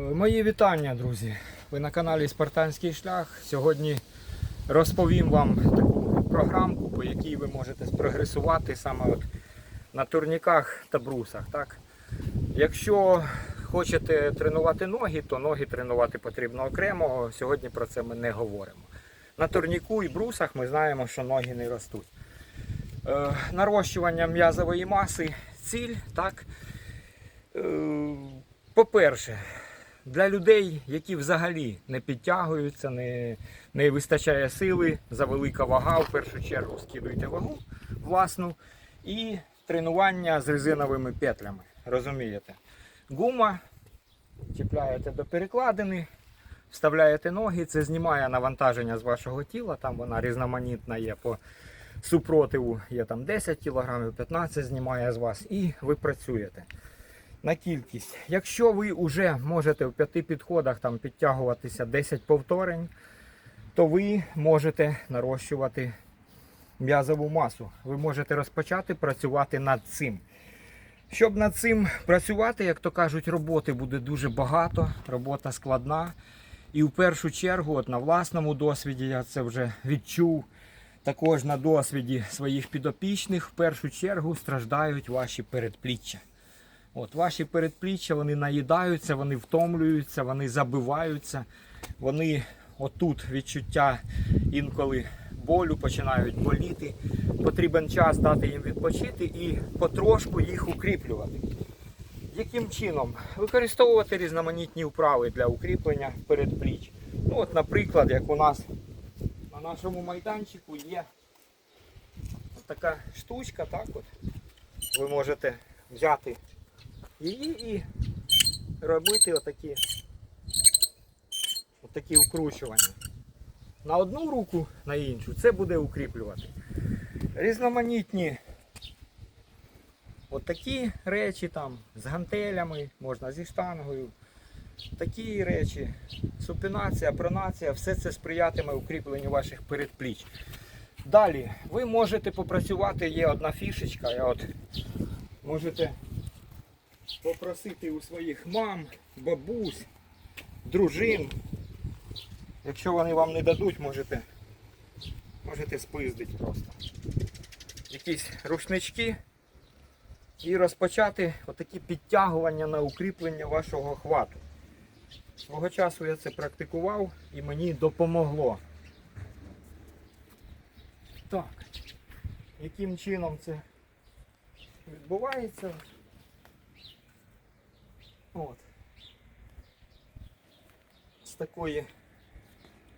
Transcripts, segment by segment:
Мої вітання, друзі. Ви на каналі Спартанський шлях. Сьогодні розповім вам таку програмку, по якій ви можете спрогресувати саме от на турніках та брусах. Так? Якщо хочете тренувати ноги, то ноги тренувати потрібно окремо. Сьогодні про це ми не говоримо. На турніку і брусах ми знаємо, що ноги не ростуть. Е, нарощування м'язової маси ціль, так? Е, По-перше, для людей, які взагалі не підтягуються, не, не вистачає сили, завелика вага, в першу чергу скидуйте вагу власну і тренування з резиновими петлями. Розумієте? Гума, чіпляєте до перекладини, вставляєте ноги, це знімає навантаження з вашого тіла, там вона різноманітна є по супротиву, є там 10 кг, 15 знімає з вас, і ви працюєте на кількість. Якщо ви вже можете в п'яти підходах там підтягуватися 10 повторень, то ви можете нарощувати м'язову масу. Ви можете розпочати працювати над цим. Щоб над цим працювати, як то кажуть, роботи буде дуже багато, робота складна. І в першу чергу, от на власному досвіді, я це вже відчув. Також на досвіді своїх підопічних, в першу чергу страждають ваші передпліччя. От Ваші передпліччя вони наїдаються, вони втомлюються, вони забиваються, вони отут відчуття інколи болю починають боліти. Потрібен час дати їм відпочити і потрошку їх укріплювати. Яким чином? Використовувати різноманітні вправи для укріплення передпліч. Ну, от, Наприклад, як у нас на нашому майданчику є така штучка, так от. Ви можете взяти її і робити отакі, отакі укручування. На одну руку, на іншу. Це буде укріплювати. Різноманітні отакі речі там з гантелями, можна зі штангою. Такі речі, супінація, пронація, все це сприятиме укріпленню ваших передпліч. Далі, ви можете попрацювати, є одна фішечка, я от можете попросити у своїх мам, бабусь, дружин. Якщо вони вам не дадуть, можете, можете спиздити просто. Якісь рушнички і розпочати отакі підтягування на укріплення вашого хвату. Свого часу я це практикував і мені допомогло. Так, яким чином це відбувається? От. З такої,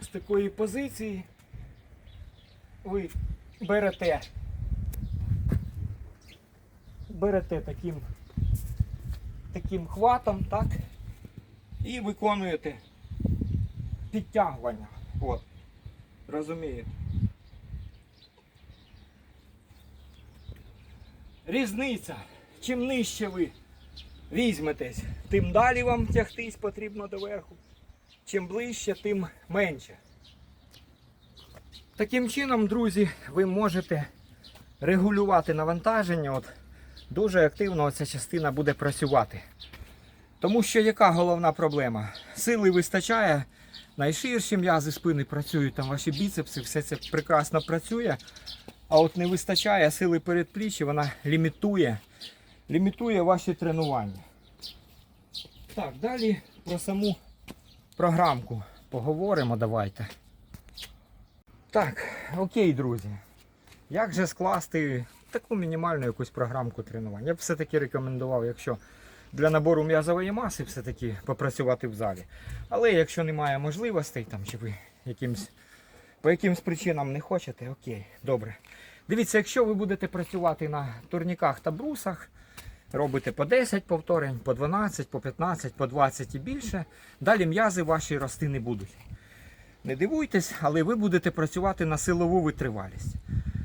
з такої позиції ви берете, берете таким, таким хватом, так, і виконуєте підтягування. От. Розумієте? Різниця. Чим нижче ви візьметесь, тим далі вам тягтись потрібно доверху. Чим ближче, тим менше. Таким чином, друзі, ви можете регулювати навантаження. От Дуже активно ця частина буде працювати. Тому що яка головна проблема? Сили вистачає, найширші м'язи спини працюють, там ваші біцепси, все це прекрасно працює. А от не вистачає сили передпліччя, вона лімітує, лімітує ваші тренування. Так, далі про саму програмку поговоримо, давайте. Так, окей, друзі. Як же скласти таку мінімальну якусь програмку тренувань? Я б все-таки рекомендував, якщо для набору м'язової маси все-таки попрацювати в залі. Але якщо немає можливостей, там, чи ви якимсь, по якимсь причинам не хочете, окей, добре. Дивіться, якщо ви будете працювати на турніках та брусах, робите по 10 повторень, по 12, по 15, по 20 і більше, далі м'язи ваші рости не будуть. Не дивуйтесь, але ви будете працювати на силову витривалість.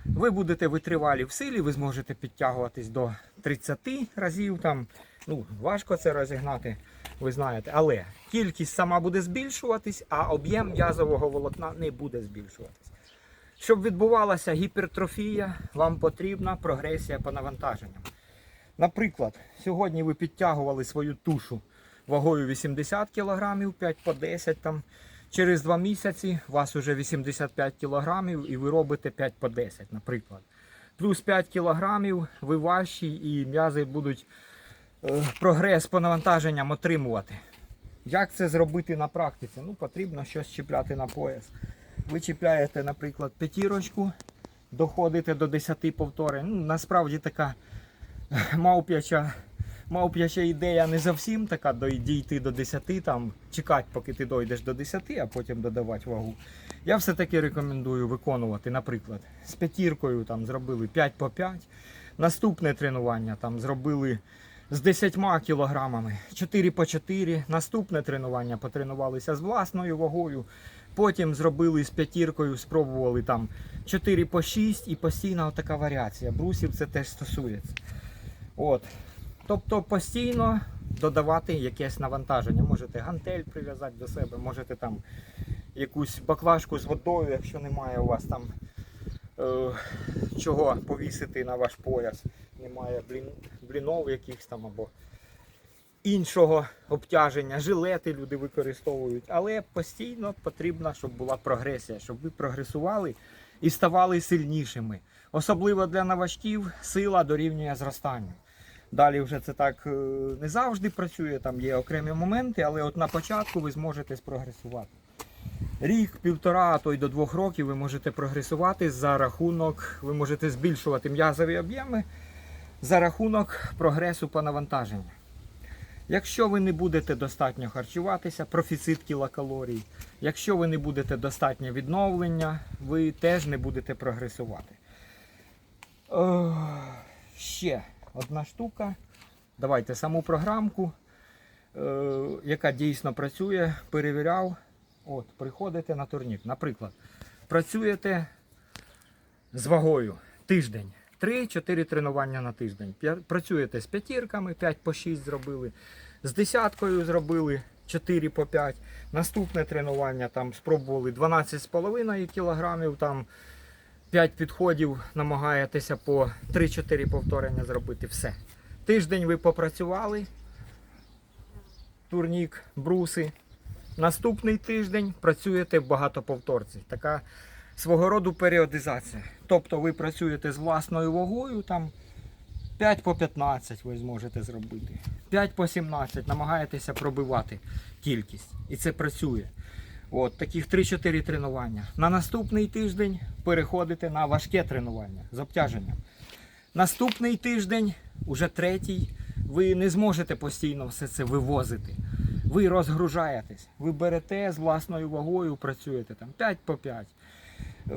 Ви будете витривалі в силі, ви зможете підтягуватись до 30 разів. Там, ну, Важко це розігнати, ви знаєте. Але кількість сама буде збільшуватись, а об'єм м'язового волокна не буде збільшуватись. Щоб відбувалася гіпертрофія, вам потрібна прогресія по навантаженням. Наприклад, сьогодні ви підтягували свою тушу вагою 80 кг, 5 по 10 там. Через 2 місяці у вас вже 85 кг і ви робите 5 по 10, наприклад. Плюс 5 кг ви важчі і м'язи будуть е, прогрес по навантаженням отримувати. Як це зробити на практиці? Ну, потрібно щось чіпляти на пояс. Ви чіпляєте, наприклад, п'ятірочку, доходите до 10 повторень. Ну, насправді така мавп'яча, мавп'яча ідея не зовсім така дійти до 10, там, чекати, поки ти дойдеш до 10, а потім додавати вагу. Я все-таки рекомендую виконувати, наприклад, з п'ятіркою там, зробили 5 по 5. Наступне тренування там, зробили з 10 кілограмами, 4 по 4. Наступне тренування потренувалися з власною вагою. Потім зробили з п'ятіркою, спробували там 4 по 6 і постійна така варіація. Брусів це теж стосується. От. Тобто постійно додавати якесь навантаження. Можете гантель прив'язати до себе, можете там якусь баклажку з водою, якщо немає у вас там е, чого повісити на ваш пояс. Немає блін, блінов якихось там або іншого обтяження, жилети люди використовують. Але постійно потрібно, щоб була прогресія, щоб ви прогресували і ставали сильнішими. Особливо для новачків сила дорівнює зростанню. Далі вже це так е, не завжди працює, там є окремі моменти, але от на початку ви зможете спрогресувати. Рік, півтора, а то й до двох років ви можете прогресувати за рахунок, ви можете збільшувати м'язові об'єми за рахунок прогресу по навантаженню. Якщо ви не будете достатньо харчуватися, профіцит кілокалорій, якщо ви не будете достатньо відновлення, ви теж не будете прогресувати. Ще одна штука. Давайте саму програмку, е, яка дійсно працює, перевіряв. От, приходите на турнік. Наприклад, працюєте з вагою тиждень. 3-4 тренування на тиждень. Працюєте з п'ятірками, 5 по 6 зробили. З десяткою зробили 4 по 5. Наступне тренування там спробували 12,5 кг, там 5 підходів, намагаєтеся по 3-4 повторення зробити. Все. Тиждень ви попрацювали. Турнік, бруси. Наступний тиждень працюєте в багатоповторці. Така свого роду періодизація. Тобто ви працюєте з власною вагою, там 5 по 15 ви зможете зробити. 5 по 17 намагаєтеся пробивати кількість. І це працює. От таких 3-4 тренування. На наступний тиждень переходите на важке тренування з обтяженням. Наступний тиждень, уже третій, ви не зможете постійно все це вивозити. Ви розгружаєтесь, ви берете з власною вагою, працюєте там 5 по 5. Е,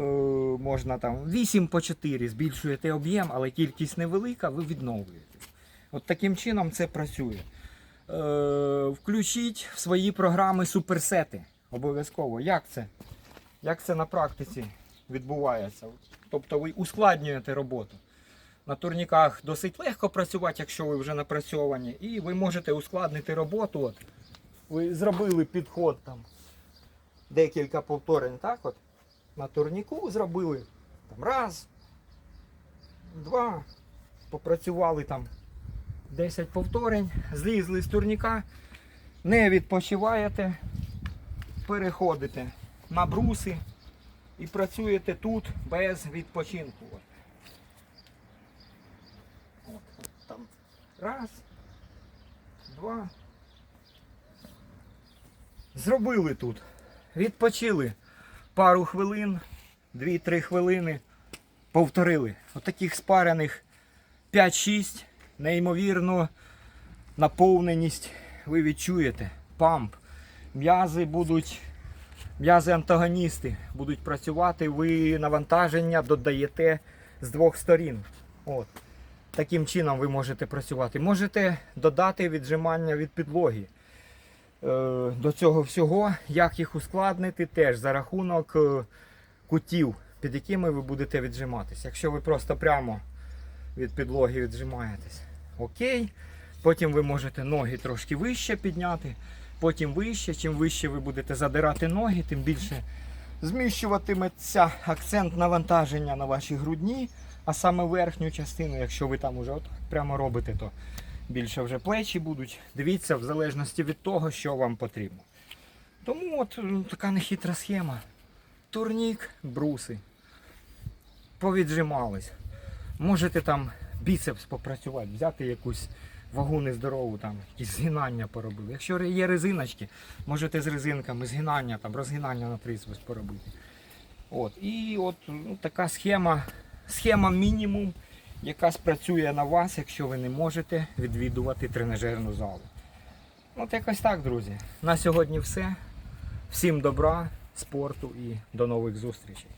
можна там 8 по 4, збільшуєте об'єм, але кількість невелика, ви відновлюєте. От таким чином це працює. Е, включіть в свої програми суперсети. Обов'язково. Як це? Як це на практиці відбувається? Тобто ви ускладнюєте роботу. На турніках досить легко працювати, якщо ви вже напрацьовані, і ви можете ускладнити роботу. От. Ви зробили підход там декілька повторень, так от. На турніку зробили там раз, два, попрацювали там 10 повторень, злізли з турніка, не відпочиваєте, переходите на бруси і працюєте тут без відпочинку. От. От, там раз, два. Зробили тут. Відпочили пару хвилин, 2-3 хвилини. Повторили. Отаких спарених 5-6. Неймовірно наповненість ви відчуєте. Памп. М'язи будуть, м'язи антагоністи будуть працювати, ви навантаження додаєте з двох сторін. От. Таким чином ви можете працювати. Можете додати віджимання від підлоги. Е, До цього всього, як їх ускладнити, теж за рахунок е, кутів, під якими ви будете віджиматись. Якщо ви просто прямо від підлоги віджимаєтесь, окей. Потім ви можете ноги трошки вище підняти, потім вище. Чим вище ви будете задирати ноги, тим більше зміщуватиметься акцент навантаження на ваші грудні, а саме верхню частину, якщо ви там уже от прямо робите, то більше вже плечі будуть. Дивіться, в залежності від того, що вам потрібно. Тому от така нехитра схема. Турнік, бруси. Повіджимались. Можете там біцепс попрацювати, взяти якусь вагу нездорову, там, якісь згинання поробили. Якщо є резиночки, можете з резинками згинання, там, розгинання на трицепс поробити. От. І от ну, така схема, схема мінімум, яка спрацює на вас, якщо ви не можете відвідувати тренажерну залу. От якось так, друзі. На сьогодні все. Всім добра, спорту і до нових зустрічей.